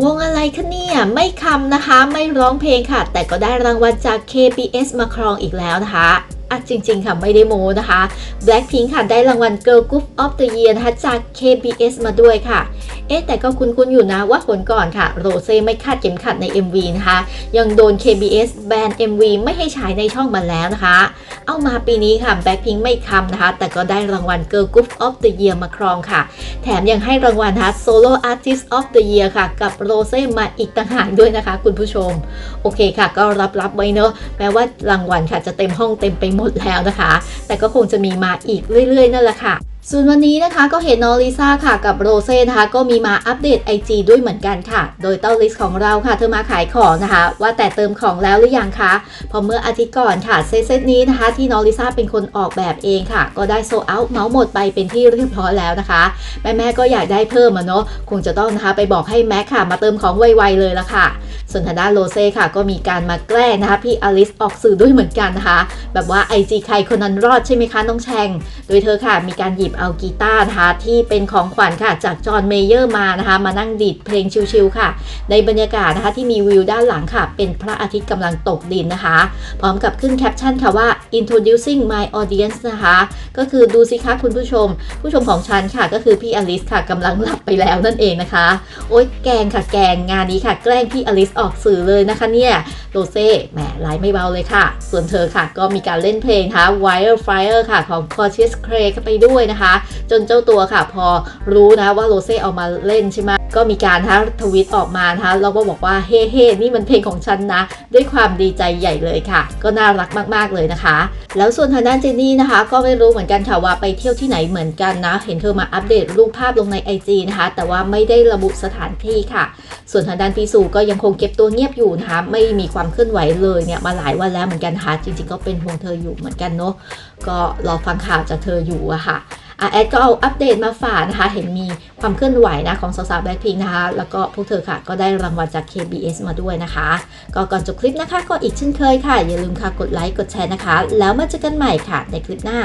วงอะไรคะเนี่ย ไม่คำนะคะ ไม่ร้องเพลงค่ะ แต่ก็ได้รางวัลจาก KBS มาครองอีกแล้วนะคะอะจริง ๆ ค่ะ ไม่ได้โมนะคะ Blackpink ค่ะ ได้รางวัล Girl Group of the Year นะคะจาก KBS มาด้วยค่ะ อ๊ะแต่ก็คุ้นๆอยู่นะว่าผลก่อนค่ะ โรเซ่ไม่คาดเข็มขัดใน MV นะคะ ยังโดน KBS แบน MV ไม่ให้ฉายในช่องมาแล้วนะคะ เอามาปีนี้ค่ะ Blackpink ไม่คำนะคะ แต่ก็ได้รางวัล Girl Group of the Year มาครองค่ะ แถมยังให้รางวัลนะคะ Solo Artist of the Year ค่ะ กับโรเซ่มาอีกต่างหากด้วยนะคะ คุณผู้ชม โอเคค่ะ ก็รับรับๆไว้เนอะแม้ว่ารางวัลค่ะจะเต็มห้องเต็มไปหมดแล้วนะคะ แต่ก็คงจะมีมาอีกเรื่อย ๆ นั่นแหละค่ะ ส่วนวันนี้นะคะก็เห็นน้องลิซ่าค่ะกับโรเซ่นะคะก็มีมาอัปเดต IG ด้วยเหมือนกันค่ะ โดยเต้าลิสของเราค่ะ เธอมาขายของนะคะ ว่าแต่เติมของแล้วหรือยังคะพอเมื่ออาทิตย์ก่อนค่ะเซตเซตนี้นะคะ ที่น้องลิซ่าเป็นคนออกแบบเองค่ะ ก็ได้โซเอาเมาส์หมดไปเป็นที่เรียบร้อยแล้วนะคะ แม่แม่ก็อยากได้เพิ่มอะเนาะคงจะต้องนะคะไปบอกให้แม็กค่ะ มาเติมของไวๆเลยละค่ะ ส่วนทางด้านโรเซ่ค่ะก็มีการมาแกล้งนะคะพี่อลิสออกสื่อด้วยเหมือนกันนะคะ แบบว่า IG ใครคนนั้นรอดใช่ไหมคะน้องแชง โดยเธอค่ะมีการหยิบเอากีตาร์นะคะที่เป็นของขวัญค่ะจากจอห์นเมเยอร์มานะคะมานั่งดีดเพลงชิลๆค่ะ ในบรรยากาศนะคะที่มีวิวด้านหลังค่ะ เป็นพระอาทิตย์กำลังตกดินนะคะ พร้อมกับขึ้นแคปชั่นค่ะว่า introducing my audience นะคะ ก็คือดูสิคะคุณผู้ชม ผู้ชมของฉันค่ะก็คือพี่อลิสค่ะกำลังหลับไปแล้วนั่นเองนะคะ โอ๊ยแกงค่ะแกงงานนี้ค่ะแกล้งพี่อลิสอออกสื่อเลยนะคะเนี่ยโรเซ่แหมไลฟ์ไม่เบาเลยค่ะ ส่วนเธอค่ะก็มีการเล่นเพลงค่ะ Wildfire ค่ะของ c o r t i s Clay ไปด้วยนะคะ จนเจ้าตัวค่ะพอรู้นะว่าโรเซ่เอามาเล่นใช่ไหม ก็มีการนะคะทวิตออกมานะคะแล้วก็บอกว่าเฮ้เฮ้นี่มันเพลงของฉันนะ ด้วยความดีใจใหญ่เลยค่ะ ก็น่ารักมากๆเลยนะคะ แล้วส่วนทางด้านเจนนี่นะคะ ก็ไม่รู้เหมือนกันค่ะว่าไปเที่ยวที่ไหนเหมือนกันนะ เห็นเธอมาอัปเดตรูปภาพลงใน IG นะคะ แต่ว่าไม่ได้ระบุสถานที่ค่ะ ส่วนทางด้านพีสูก็ยังคงเก็บตัวเงียบอยู่นะคะ ไม่มีความเคลื่อนไหวเลยเนี่ยมาหลายวันแล้วเหมือนกันค่ะ จริงๆ ก็เป็นห่วงเธออยู่เหมือนกันเนาะ ก็รอฟังข่าวจากเธออยู่อะค่ะ อะแอดก็เอาอัปเดตมาฝากนะคะ เห็นมีความเคลื่อนไหวนะของสาวๆแบล็คพิงนะคะ แล้วก็พวกเธอค่ะ ก็ได้รางวัลจาก KBS มาด้วยนะคะ ก็ก่อนจบคลิปนะคะ ก็อีกเช่นเคยค่ะ อย่าลืมค่ะกดไลค์กดแชร์นะคะ แล้วมาเจอกันใหม่ค่ะในคลิปหน้า